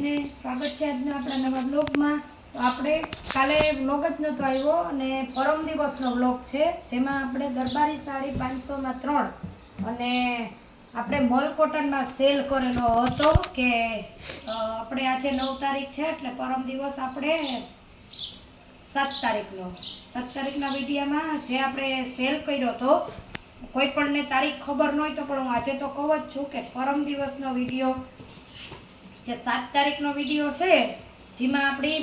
બધાને સ્વાગત છે આજના આપણા નવા બ્લોગમાં તો આપણે કાલે બ્લોગ જ નહોતો આવ્યો અને પરમ દિવસનો બ્લોગ છે, જેમાં આપણે દરબારી સાડી પાંચસોમાં ત્રણ અને આપણે મોલ કોટનમાં સેલ કરેલો હતો કે આપણે આજે નવ તારીખ છે એટલે પરમ દિવસ આપણે સાત તારીખનો, સાત તારીખના વિડીયોમાં જે આપણે સેલ કર્યો હતો, કોઈ પણને તારીખ ખબર ન હોય તો પણ હું આજે તો કહું જ છું કે પરમ દિવસનો વીડિયો જે સાત તારીખનો વીડિયો છે, જેમાં આપણી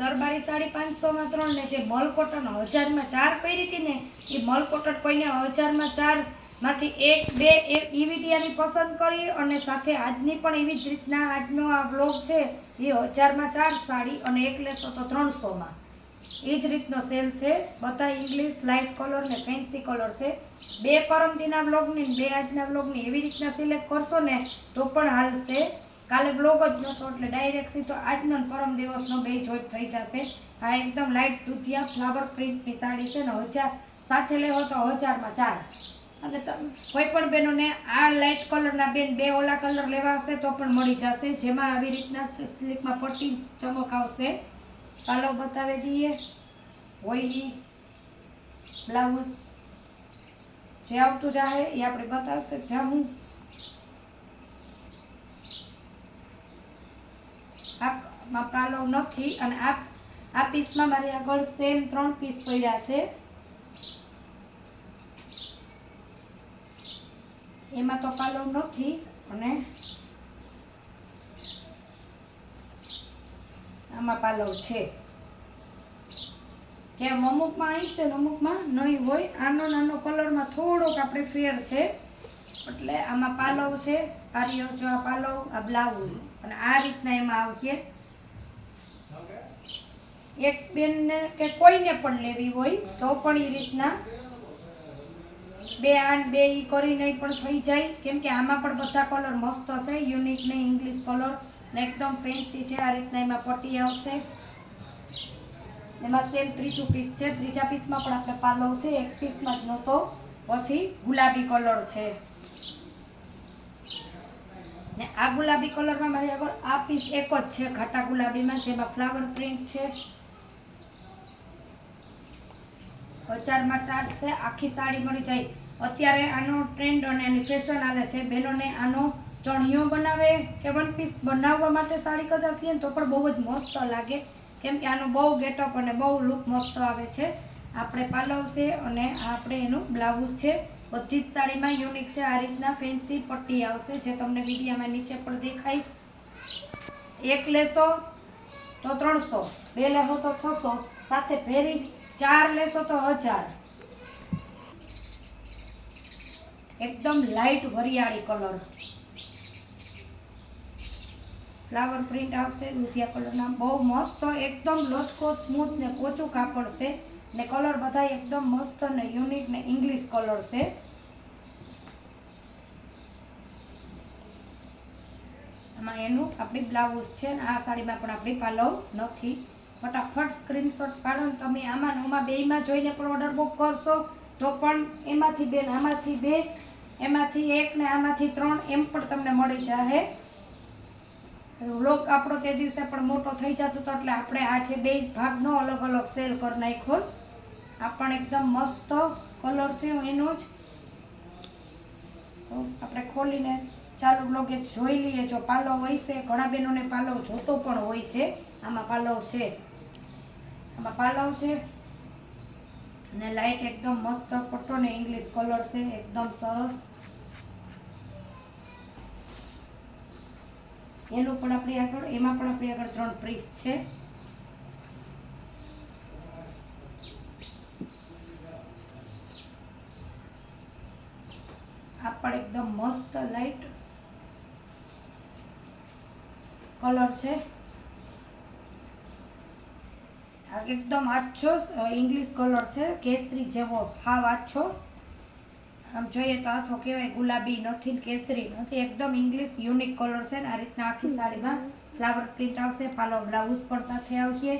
દરબારી સાડી પાંચસોમાં ત્રણ ને જે મલ કોટન હજારમાં ચાર કરી હતી ને, એ મલ કોટન કોઈને હજારમાં ચારમાંથી એક, બે એ વિડીયાની પસંદ કરી અને સાથે આજની પણ એવી જ રીતના આજનો આ બ્લોગ છે, એ હજારમાં ચાર સાડી અને એક લેશો તો ત્રણસોમાં. એ જ રીતનો સેલ છે, બધા ઇંગ્લિશ લાઇટ કલર ને ફેન્સી કલર છે. બે કરમતીના બ્લોગની બે આજના બ્લોગની એવી રીતના સિલેક્ટ કરશો ને, તો પણ હાલશે. કાલે બ્લોગ જ નહોતો એટલે ડાયરેક્ટ સીધો આજનો પરમ દિવસનો બે જોઈન્ટ થઈ જશે. આ એકદમ લાઇટ દૂધિયા ફ્લાવર પ્રિન્ટની સાડી છે ને હજાર સાથે લેવો તો હજારમાં ચાર. અને કોઈ પણ બહેનોને આ લાઇટ કલરના બેન બે ઓલા કલર લેવા હશે તો પણ મળી જશે. જેમાં આવી રીતના સ્લીકમાં પટ્ટી ચમક આવશે. પાલો બતાવી દઈએ. હોય બ્લાઉઝ જે આવતું જાહે એ આપણે બતાવતા જાઉં આમાં પાલો નથી અને આ આ પીસમાં મારી આગળ સેમ ત્રણ પીસ પડ્યા છે. એમાં તો પાલો નથી અને આમાં પાલવ છે. કે અમુકમાં અહીં છે અમુકમાં નહીં હોય, આનો નાનો કલરમાં થોડોક આપણે ફેર છે. એટલે આમાં પાલવ છે. આ રહ્યો જો આ પાલો, આ બ્લાઉઝ. અને આ રીતના એમાં આવશે એક બેનને કે કોઈને પણ લેવી હોય, તો પણ એ રીતના બે આન, બે ઈ કરીને પણ થઈ જાય. કેમ કે આમાં પણ બધા કલર મસ્ત હશે યુનિક ને ઇંગ્લિશ કલર. ને એકદમ ફેન્સી છે, આ રીતના એમાં પટ્ટી આવશે. એમાં સેમ ત્રીજું પીસ છે. ત્રીજા પીસમાં પણ આપણે પાલવ છે, એક પીસમાં જ નહોતો. પછી ગુલાબી કલર છે. આ ગુલાબી કલરમાં મારી આગળ આ પીસ એક જ છે ઘાટા ગુલાબીમાં જેમાં ફ્લાવર પ્રિન્ટ છે. બજારમાં ચાર છે, આખી સાડી મળી જાય. અત્યારે આનો ટ્રેન્ડ અને આની ફેશન આવે છે. બહેનોને આનો ચણિયો બનાવે કે વન પીસ બનાવવા માટે સાડી કદાચ લઈએ તો પણ બહુ જ મસ્ત લાગે. કેમ કે આનો બહુ ગેટઅપ અને બહુ લુક મસ્ત આવે છે. આપણે પાલવ છે અને આપણે એનું બ્લાઉઝ છે. બધી જ સાડીમાં યુનિક છે. આ રીતના ફેન્સી પટ્ટી આવશે જે તમને વિડીયામાં નીચે પણ દેખાઈશ. એક લેશો તો ત્રણસો, બે લેશો તો છસો, સાથે ફેરી ચાર લેશો તો હજાર. એકદમ લાઇટ વરિયાળી કલર ફ્લાવર પ્રિન્ટ આવશે, લુધિયા કલરના બહુ મસ્ત, એકદમ લોચકો સ્મૂથ ને પોચું કાપડ છે. ને કલર બધા એકદમ મસ્ત અને યુનિક ને ઇંગ્લિશ કલર છે. આમાં એનું આપણી બ્લાઉઝ છે ને આ સાડીમાં પણ આપણી પાલવ નથી. ફટાફટ સ્ક્રીનશોટ પાડો ને તમે આમાં આમાં બેયમાં જોઈને પણ ઓર્ડર બુક કરશો. તો પણ એમાંથી બેન આમાંથી બે, એમાંથી એક ને આમાંથી ત્રણ એમ પણ તમને મળી જશે લોક આપણો તે દિવસે પણ મોટો થઈ જતો હતો એટલે આપણે આજે બે ભાગનો અલગ અલગ સેલ કરી નાખ્યો. આ પણ એકદમ મસ્ત કલર છે એનો જ. આપણે ખોલીને ચાલુ બ્લોગે જોઈ લઈએ. જો પાલવ હોય છે, ઘણા બહેનોને પાલવ જોતો પણ હોય છે. આમાં પાલવ છે. આમાં પાલવ છે. અને લાઇટ એકદમ મસ્ત પટ્ટો ને ઇંગ્લિશ કલર છે, એકદમ સરસ. એનું પણ આપણી આગળ, એમાં પણ આપણી આગળ ત્રણ પ્રીસ છે. પણ એકદમ મસ્ત લાઈટ કલર છે. એકદમ આછો ઇંગ્લિશ કલર છે, કેસરી જેવો હાવ આછો. આમ જોઈએ તો આછો કહેવાય ગુલાબી નથી કેસરી નથી, એકદમ ઇંગ્લિશ યુનિક કલર છે ને આ રીતના આખી સાડીમાં ફ્લાવર પ્રિન્ટ આવશે, પાલો બ્લાઉઝ પણ સાથે આવશે.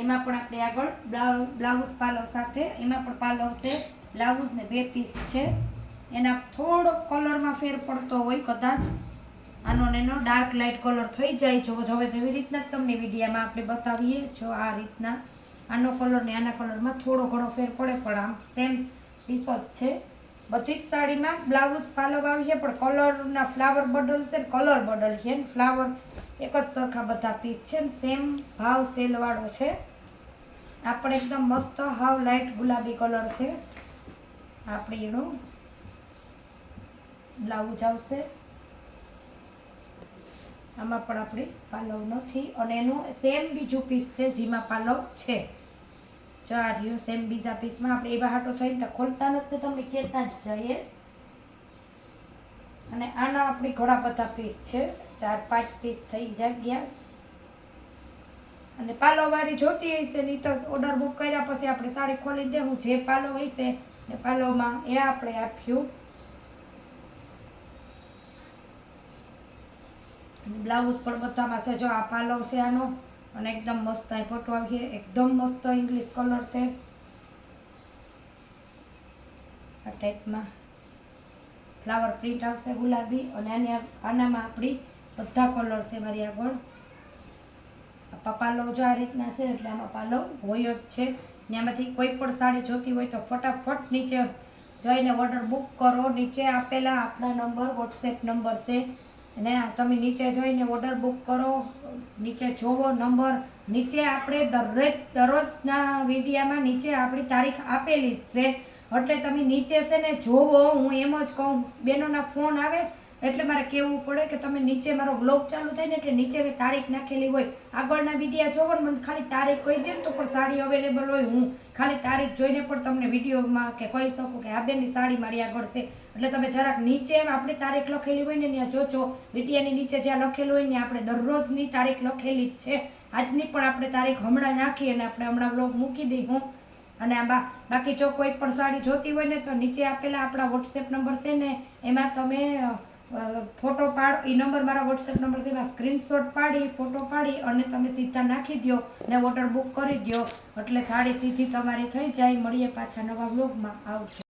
એમાં પણ આપણે આગળ બ્લાઉ- બ્લાઉઝ પાલવ સાથે, એમાં પણ પાલવ છે, બ્લાઉઝ ને બે પીસ છે. એના થોડોક કલરમાં ફેર પડતો હોય કદાચ. આનો એનો ડાર્ક લાઇટ કલર થઈ જાય. જો હવે જેવી રીતના જ તમને વિડીયામાં આપણે બતાવીએ, જો આ રીતના. આનો કલર ને આના કલરમાં થોડો ઘણો ફેર પડે, પણ આમ સેમ પીસ જ છે. બધી જ સાડીમાં બ્લાઉઝ પાલવ આવી છે પણ કલરના ફ્લાવર બદલ છે કલર બદલ છે ને ફ્લાવર એક જ સરખા બધા પીસ છે ને સેમ ભાવ સેલવાળો છે. આપણે એકદમ મસ્ત હાવ લાઇટ ગુલાબી કલર છે. આપણે એનું બ્લાઉઝ આવશે. આમાં પણ આપણી પાલવ નથી. અને એનું સેમ બીજું પીસ છે જેમાં પાલવ છે. જો આ રહ્યું સેમ બીજા પીસમાં આપણે એવા હાટો થઈને તો ખોલતા નથી તમને કહેતા જ જઈએ. અને આના આપણી ઘણા બધા પીસ છે. ચાર પાંચ પીસ થઈ જાય ગયા. અને પાલવવાળી જોતી હશે નહીં તો ઓર્ડર બુક કર્યા પછી આપણે સાડી ખોલી દેવું. જે પાલવ હશે ને પાલોમાં એ આપણે આપ્યું. બ્લાઉઝ પણ બધામાં છે. જો આ પાલવ છે આનો. અને એકદમ મસ્ત આ ફોટો આવીએ એકદમ મસ્ત ઇંગ્લિશ કલર છે. આ ટાઈપમાં ફ્લાવર પ્રિન્ટ આવશે ગુલાબી. અને આની આનામાં આપણી બધા કલર છે મારી આગળ. આ પાલવ જો આ રીતના છે એટલે આમાં પાલો હોય જ છે. ને આમાંથી કોઈ પણ સાડી જોતી હોય તો ફટાફટ નીચે જઈને ઓર્ડર બુક કરો. નીચે આપેલા આપણા નંબર વોટ્સએપ નંબર છે. આ તમે નીચે જઈને ઓર્ડર બુક કરો. નીચે જોવો નંબર નીચે આપણે દરેક, દરરોજના વિડીયામાં નીચે આપણી તારીખ આપેલી જ છે. એટલે તમે નીચે છે ને જોવો. હું એમ જ કહું, બેનોના ફોન આવે એટલે મારે કહેવું પડે કે તમે નીચે મારો બ્લોગ ચાલુ થાય ને એટલે નીચે મેં તારીખ નાખેલી હોય. આગળના વિડીયા જોવો ને મને ખાલી તારીખ કહી દે તો પણ સાડી અવેલેબલ હોય હું. ખાલી તારીખ જોઈને પણ તમને વિડીયોમાં કે કહી શકું કે આ બેનની સાડી મારી આગળ છે. એટલે તમે જરાક નીચે આપણી તારીખ લખેલી હોય ને ત્યાં જોજો. વિડીયાની નીચે જ્યાં લખેલું હોય ને આપણે દરરોજની તારીખ લખેલી જ છે. આજની પણ આપણે તારીખ હમણાં નાખી અને આપણે હમણાં બ્લોગ મૂકી દઈ હું. અને આ બાકી જો કોઈ પણ સાડી જોતી હોય ને તો નીચે આપેલા આપણા વોટ્સએપ નંબર છે ને, એમાં તમે ફોટો પાડ એ નંબર મારા વોટ્સએપ નંબર છે, એમાં સ્ક્રીનશોટ પાડી, ફોટો પાડી અને તમે સીધા નાખી દો ને ઓર્ડર બુક કરી દો એટલે થાળી સીધી તમારી થઈ જાય. મળીએ પાછા નવા બ્લોગમાં આવજો.